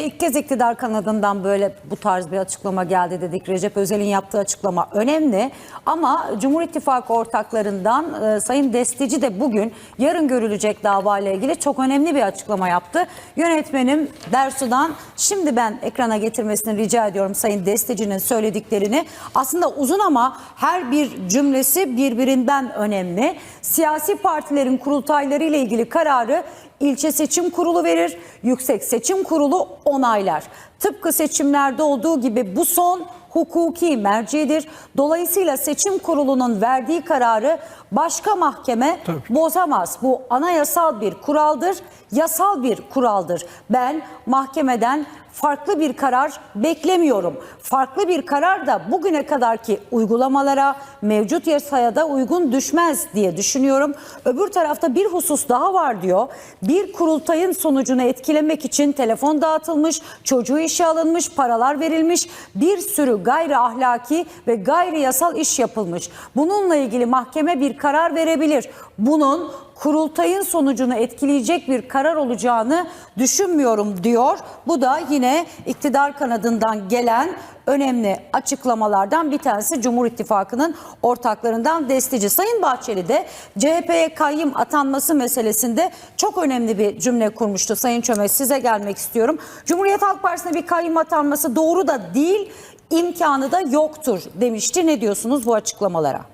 Türkiye'ye ilk kez iktidar kanadından böyle bu tarz bir açıklama geldi dedik. Recep Özel'in yaptığı açıklama önemli ama Cumhur İttifakı ortaklarından e, Sayın Destici de bugün yarın görülecek dava ile ilgili çok önemli bir açıklama yaptı. Yönetmenim Dersu'dan şimdi ben ekrana getirmesini rica ediyorum Sayın Destici'nin söylediklerini. Aslında uzun ama her bir cümlesi birbirinden önemli. Siyasi partilerin kurultayları ile ilgili kararı İlçe Seçim Kurulu verir, Yüksek Seçim Kurulu onaylar. Tıpkı seçimlerde olduğu gibi bu son hukuki mercidir. Dolayısıyla seçim kurulunun verdiği kararı başka mahkeme bozamaz. Bu anayasal bir kuraldır, yasal bir kuraldır. Ben mahkemeden farklı bir karar beklemiyorum. Farklı bir karar da bugüne kadarki uygulamalara, mevcut yasaya da uygun düşmez diye düşünüyorum. Öbür tarafta bir husus daha var diyor. Bir kurultayın sonucunu etkilemek için telefon dağıtılmış, çocuğu işe alınmış, paralar verilmiş, bir sürü gayri ahlaki ve gayri yasal iş yapılmış. Bununla ilgili mahkeme bir karar verebilir. Bunun kurultayın sonucunu etkileyecek bir karar olacağını düşünmüyorum diyor. Bu da yine iktidar kanadından gelen önemli açıklamalardan bir tanesi Cumhur İttifakı'nın ortaklarından destici. Sayın Bahçeli de CHP'ye kayyım atanması meselesinde çok önemli bir cümle kurmuştu. Sayın Çömez size gelmek istiyorum. Cumhuriyet Halk Partisi'ne bir kayyım atanması doğru da değil, imkanı da yoktur demişti. Ne diyorsunuz bu açıklamalara?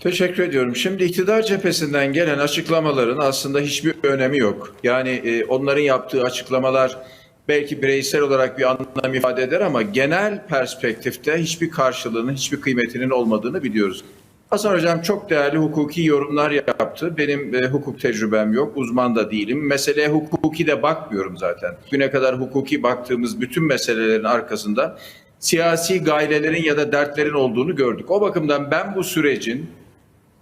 Teşekkür ediyorum. Şimdi iktidar cephesinden gelen açıklamaların aslında hiçbir önemi yok. Yani e, onların yaptığı açıklamalar belki bireysel olarak bir anlam ifade eder ama genel perspektifte hiçbir karşılığının, hiçbir kıymetinin olmadığını biliyoruz. Hasan Hocam çok değerli hukuki yorumlar yaptı. Benim e, hukuk tecrübem yok, uzman da değilim. Meseleye hukuki de bakmıyorum zaten. Güne kadar hukuki baktığımız bütün meselelerin arkasında siyasi gailelerin ya da dertlerin olduğunu gördük. O bakımdan ben bu sürecin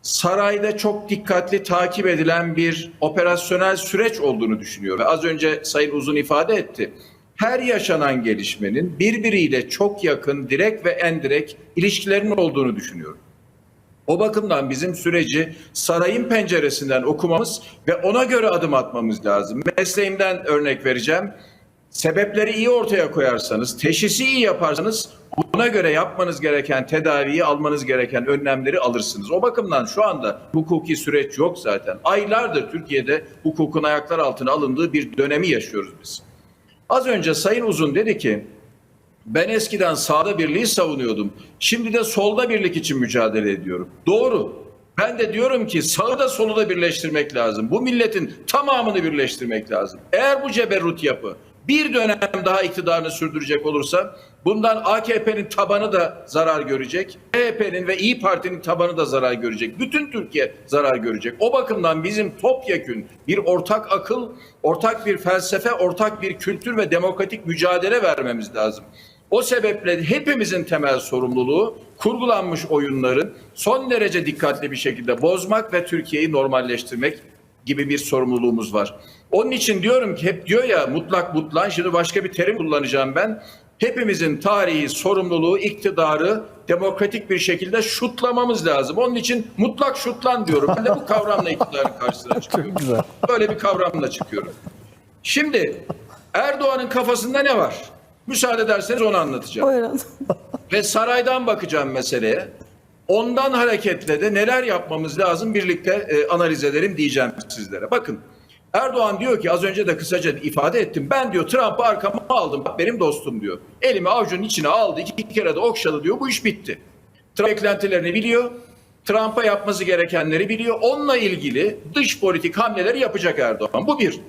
sarayda çok dikkatli takip edilen bir operasyonel süreç olduğunu düşünüyorum. Az önce Sayın Uzun ifade etti. Her yaşanan gelişmenin birbiriyle çok yakın, direkt ve endirekt ilişkilerinin olduğunu düşünüyorum. O bakımdan bizim süreci sarayın penceresinden okumamız ve ona göre adım atmamız lazım. Mesleğimden örnek vereceğim. Sebepleri iyi ortaya koyarsanız, teşhisi iyi yaparsanız buna göre yapmanız gereken tedaviyi, almanız gereken önlemleri alırsınız. O bakımdan şu anda hukuki süreç yok zaten. Aylardır Türkiye'de hukukun ayaklar altına alındığı bir dönemi yaşıyoruz biz. Az önce Sayın Uzun dedi ki ben eskiden sağda birliği savunuyordum. Şimdi de solda birlik için mücadele ediyorum. Doğru. Ben de diyorum ki sağı da solu da birleştirmek lazım. Bu milletin tamamını birleştirmek lazım. Eğer bu ceberrut yapı bir dönem daha iktidarını sürdürecek olursa bundan AKP'nin tabanı da zarar görecek. CHP'nin ve İyi Parti'nin tabanı da zarar görecek. Bütün Türkiye zarar görecek. O bakımdan bizim topyekün bir ortak akıl, ortak bir felsefe, ortak bir kültür ve demokratik mücadele vermemiz lazım. O sebeple hepimizin temel sorumluluğu kurgulanmış oyunların son derece dikkatli bir şekilde bozmak ve Türkiye'yi normalleştirmek gibi bir sorumluluğumuz var. Onun için diyorum ki hep diyor ya mutlak mutlan şimdi başka bir terim kullanacağım ben. Hepimizin tarihi sorumluluğu, iktidarı demokratik bir şekilde şutlamamız lazım. Onun için mutlak şutlan diyorum. Ben de bu kavramla iktidarın karşısına çıkıyorum. Böyle bir kavramla çıkıyorum. Şimdi Erdoğan'ın kafasında ne var? Müsaade ederseniz onu anlatacağım. Buyurun. Ve saraydan bakacağım meseleye. Ondan hareketle de neler yapmamız lazım birlikte e, analiz edelim diyeceğim sizlere. Bakın Erdoğan diyor ki az önce de kısaca ifade ettim. Ben diyor Trump'ı arkama aldım. Bak benim dostum diyor. Elimi avucunun içine aldı. iki kere de okşadı diyor. Bu iş bitti. Trump beklentilerini biliyor. Trump'a yapması gerekenleri biliyor. Onunla ilgili dış politik hamleleri yapacak Erdoğan. Bu bir.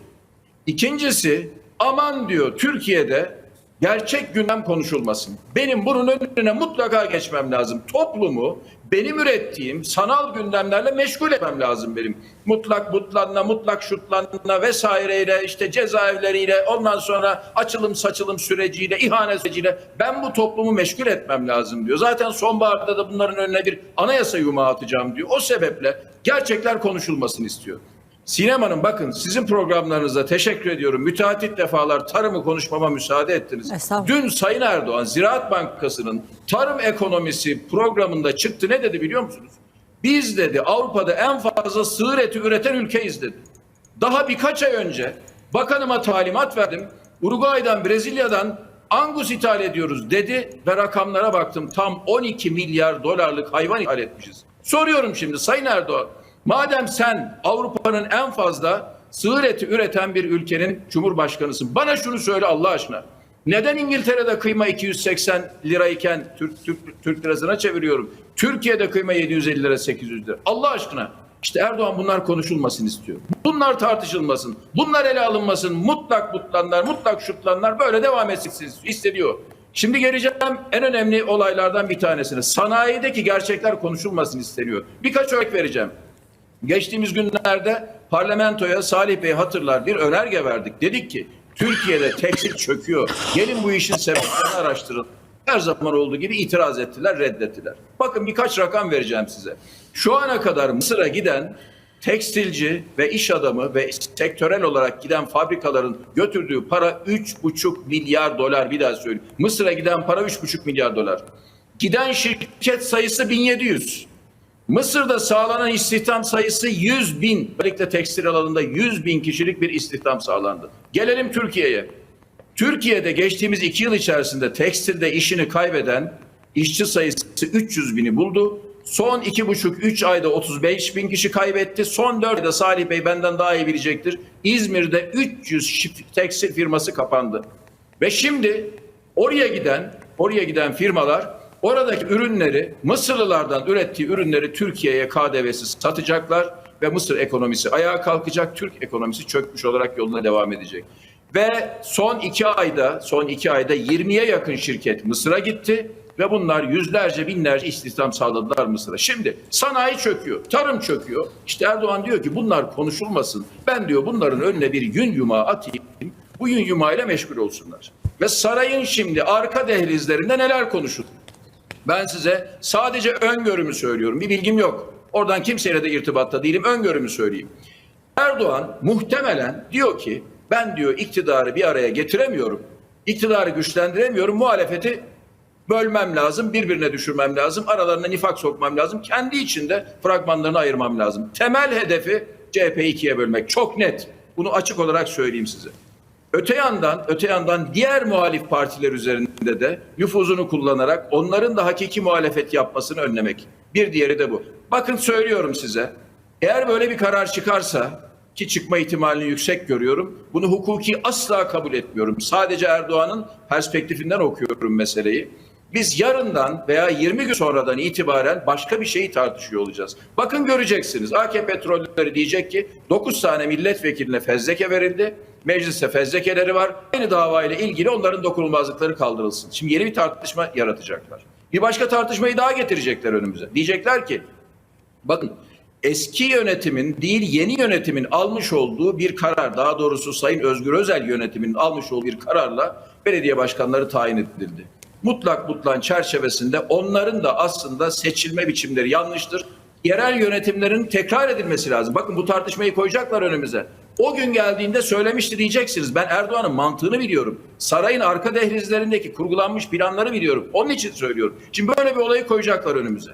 İkincisi aman diyor Türkiye'de gerçek gündem konuşulmasın. Benim bunun önüne mutlaka geçmem lazım. Toplumu benim ürettiğim sanal gündemlerle meşgul etmem lazım benim. Mutlak mutlanla, mutlak şutlanla vesaireyle işte cezaevleriyle ondan sonra açılım saçılım süreciyle, ihanet süreciyle ben bu toplumu meşgul etmem lazım diyor. Zaten sonbaharda da bunların önüne bir anayasa yumağı atacağım diyor. O sebeple gerçekler konuşulmasını istiyor. Sinem Hanım bakın sizin programlarınıza teşekkür ediyorum. Müteahhit defalar tarımı konuşmama müsaade ettiniz. Dün Sayın Erdoğan Ziraat Bankası'nın tarım ekonomisi programında çıktı. Ne dedi biliyor musunuz? Biz dedi Avrupa'da en fazla sığır eti üreten ülkeyiz dedi. Daha birkaç ay önce bakanıma talimat verdim. Uruguay'dan, Brezilya'dan Angus ithal ediyoruz dedi ve rakamlara baktım. Tam 12 milyar dolarlık hayvan ithal etmişiz. Soruyorum şimdi Sayın Erdoğan, madem sen Avrupa'nın en fazla sığır eti üreten bir ülkenin cumhurbaşkanısın. Bana şunu söyle Allah aşkına. Neden İngiltere'de kıyma 280 lirayken Türk, Türk, Türk lirasına çeviriyorum? Türkiye'de kıyma 750 lira 800 lira. Allah aşkına. İşte Erdoğan bunlar konuşulmasın istiyor. Bunlar tartışılmasın. Bunlar ele alınmasın. Mutlak mutlanlar, mutlak şutlanlar böyle devam etsin isteniyor. Şimdi geleceğim en önemli olaylardan bir tanesine. Sanayideki gerçekler konuşulmasın isteniyor. Birkaç örnek vereceğim. Geçtiğimiz günlerde parlamentoya Salih Bey hatırlar bir önerge verdik. Dedik ki Türkiye'de tekstil çöküyor. Gelin bu işin sebeplerini araştırın. Her zaman olduğu gibi itiraz ettiler, reddettiler. Bakın birkaç rakam vereceğim size. Şu ana kadar Mısır'a giden tekstilci ve iş adamı ve sektörel olarak giden fabrikaların götürdüğü para 3,5 milyar dolar bir daha söyleyeyim. Mısır'a giden para 3,5 milyar dolar. Giden şirket sayısı 1700. Mısır'da sağlanan istihdam sayısı 100 bin. Özellikle tekstil alanında 100 bin kişilik bir istihdam sağlandı. Gelelim Türkiye'ye. Türkiye'de geçtiğimiz iki yıl içerisinde tekstilde işini kaybeden işçi sayısı 300 bini buldu. Son iki buçuk üç ayda 35 bin kişi kaybetti. Son dört ayda Salih Bey benden daha iyi bilecektir. İzmir'de 300 şif- tekstil firması kapandı. Ve şimdi oraya giden oraya giden firmalar oradaki ürünleri Mısırlılardan ürettiği ürünleri Türkiye'ye KDV'siz satacaklar ve Mısır ekonomisi ayağa kalkacak. Türk ekonomisi çökmüş olarak yoluna devam edecek. Ve son iki ayda son iki ayda 20'ye yakın şirket Mısır'a gitti ve bunlar yüzlerce binlerce istihdam sağladılar Mısır'a. Şimdi sanayi çöküyor, tarım çöküyor. İşte Erdoğan diyor ki bunlar konuşulmasın. Ben diyor bunların önüne bir yün yumağı atayım. Bu yün yumağıyla meşgul olsunlar. Ve sarayın şimdi arka dehlizlerinde neler konuşuluyor? Ben size sadece öngörümü söylüyorum. Bir bilgim yok. Oradan kimseyle de irtibatta değilim. Öngörümü söyleyeyim. Erdoğan muhtemelen diyor ki ben diyor iktidarı bir araya getiremiyorum. İktidarı güçlendiremiyorum. Muhalefeti bölmem lazım, birbirine düşürmem lazım, aralarına nifak sokmam lazım. Kendi içinde fragmanlarını ayırmam lazım. Temel hedefi CHP'yi ikiye bölmek. Çok net. Bunu açık olarak söyleyeyim size. Öte yandan, öte yandan diğer muhalif partiler üzerinde de nüfuzunu kullanarak onların da hakiki muhalefet yapmasını önlemek. Bir diğeri de bu. Bakın söylüyorum size. Eğer böyle bir karar çıkarsa ki çıkma ihtimalini yüksek görüyorum. Bunu hukuki asla kabul etmiyorum. Sadece Erdoğan'ın perspektifinden okuyorum meseleyi. Biz yarından veya 20 gün sonradan itibaren başka bir şeyi tartışıyor olacağız. Bakın göreceksiniz. AK Petrolleri diyecek ki 9 tane milletvekiline fezleke verildi. Mecliste fezlekeleri var. Aynı davayla ilgili onların dokunulmazlıkları kaldırılsın. Şimdi yeni bir tartışma yaratacaklar. Bir başka tartışmayı daha getirecekler önümüze. Diyecekler ki Bakın eski yönetimin değil yeni yönetimin almış olduğu bir karar daha doğrusu Sayın Özgür Özel yönetiminin almış olduğu bir kararla belediye başkanları tayin edildi. Mutlak mutlak çerçevesinde onların da aslında seçilme biçimleri yanlıştır. Yerel yönetimlerin tekrar edilmesi lazım. Bakın bu tartışmayı koyacaklar önümüze. O gün geldiğinde söylemişti diyeceksiniz. Ben Erdoğan'ın mantığını biliyorum. Sarayın arka dehlizlerindeki kurgulanmış planları biliyorum. Onun için söylüyorum. Şimdi böyle bir olayı koyacaklar önümüze.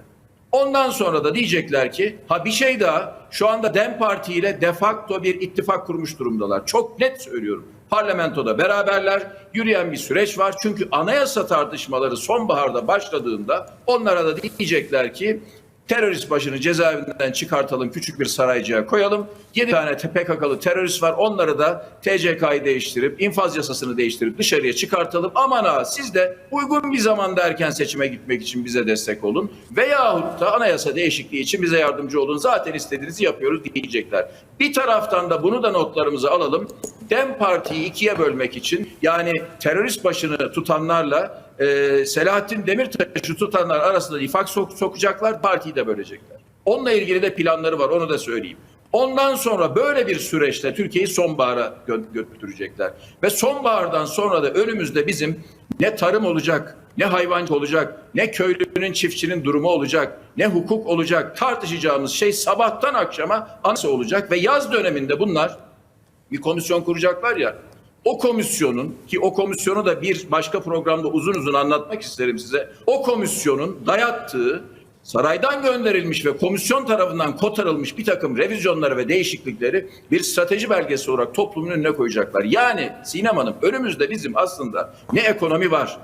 Ondan sonra da diyecekler ki ha bir şey daha şu anda DEM Parti ile de facto bir ittifak kurmuş durumdalar. Çok net söylüyorum. Parlamentoda beraberler yürüyen bir süreç var. Çünkü anayasa tartışmaları sonbaharda başladığında onlara da diyecekler ki terörist başını cezaevinden çıkartalım küçük bir saraycıya koyalım. 7 tane PKK'lı terörist var onları da TCK'yı değiştirip infaz yasasını değiştirip dışarıya çıkartalım. Aman ha siz de uygun bir zamanda erken seçime gitmek için bize destek olun. Veyahut da anayasa değişikliği için bize yardımcı olun. Zaten istediğinizi yapıyoruz diyecekler. Bir taraftan da bunu da notlarımıza alalım. DEM Parti'yi ikiye bölmek için yani terörist başını tutanlarla e, Selahattin Demirtaş'ı tutanlar arasında nifak sok- sokacaklar, partiyi de bölecekler. Onunla ilgili de planları var, onu da söyleyeyim. Ondan sonra böyle bir süreçte Türkiye'yi sonbahara gö- götürecekler. Ve sonbahardan sonra da önümüzde bizim ne tarım olacak, ne hayvancı olacak, ne köylünün, çiftçinin durumu olacak, ne hukuk olacak. Tartışacağımız şey sabahtan akşama anası olacak ve yaz döneminde bunlar bir komisyon kuracaklar ya. O komisyonun ki o komisyonu da bir başka programda uzun uzun anlatmak isterim size. O komisyonun dayattığı saraydan gönderilmiş ve komisyon tarafından kotarılmış bir takım revizyonları ve değişiklikleri bir strateji belgesi olarak toplumun önüne koyacaklar. Yani Sinem Hanım önümüzde bizim aslında ne ekonomi var,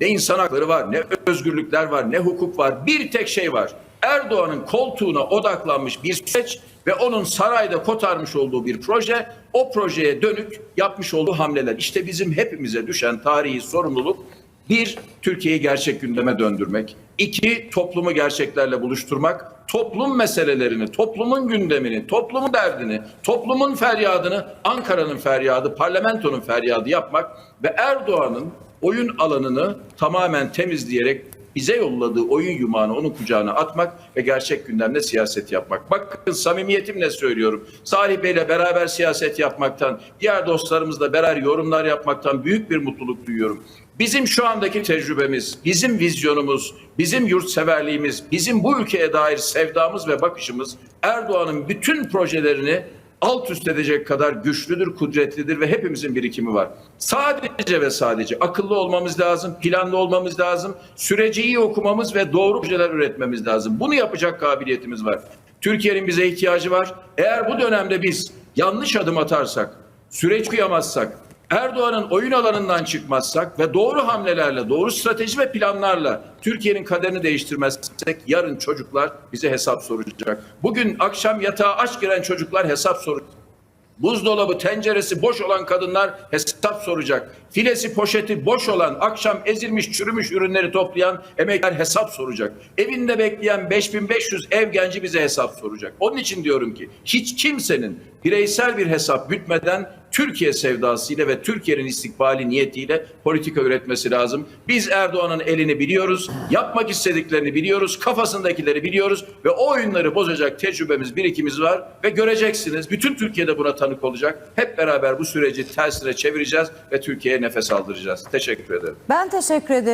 ne insan hakları var, ne özgürlükler var, ne hukuk var. Bir tek şey var. Erdoğan'ın koltuğuna odaklanmış bir süreç ve onun sarayda kotarmış olduğu bir proje, o projeye dönük yapmış olduğu hamleler. İşte bizim hepimize düşen tarihi sorumluluk bir, Türkiye'yi gerçek gündeme döndürmek. İki, toplumu gerçeklerle buluşturmak. Toplum meselelerini, toplumun gündemini, toplumun derdini, toplumun feryadını, Ankara'nın feryadı, parlamentonun feryadı yapmak ve Erdoğan'ın oyun alanını tamamen temizleyerek bize yolladığı oyun yumağını onun kucağına atmak ve gerçek gündemde siyaset yapmak. Bakın samimiyetimle söylüyorum. Salih Bey'le beraber siyaset yapmaktan, diğer dostlarımızla beraber yorumlar yapmaktan büyük bir mutluluk duyuyorum. Bizim şu andaki tecrübemiz, bizim vizyonumuz, bizim yurtseverliğimiz, bizim bu ülkeye dair sevdamız ve bakışımız Erdoğan'ın bütün projelerini alt üst edecek kadar güçlüdür, kudretlidir ve hepimizin birikimi var. Sadece ve sadece akıllı olmamız lazım, planlı olmamız lazım, süreci iyi okumamız ve doğru projeler üretmemiz lazım. Bunu yapacak kabiliyetimiz var. Türkiye'nin bize ihtiyacı var. Eğer bu dönemde biz yanlış adım atarsak, süreç kıyamazsak, Erdoğan'ın oyun alanından çıkmazsak ve doğru hamlelerle, doğru strateji ve planlarla Türkiye'nin kaderini değiştirmezsek yarın çocuklar bize hesap soracak. Bugün akşam yatağa aç giren çocuklar hesap soracak. Buzdolabı, tenceresi boş olan kadınlar hesap soracak. Filesi, poşeti boş olan, akşam ezilmiş, çürümüş ürünleri toplayan emekler hesap soracak. Evinde bekleyen 5500 ev genci bize hesap soracak. Onun için diyorum ki hiç kimsenin bireysel bir hesap gütmeden Türkiye sevdasıyla ve Türkiye'nin istikbali niyetiyle politika üretmesi lazım. Biz Erdoğan'ın elini biliyoruz, yapmak istediklerini biliyoruz, kafasındakileri biliyoruz ve o oyunları bozacak tecrübemiz, birikimiz var ve göreceksiniz. Bütün Türkiye'de buna tanık olacak. Hep beraber bu süreci tersine çevireceğiz ve Türkiye'ye nefes aldıracağız. Teşekkür ederim. Ben teşekkür ederim.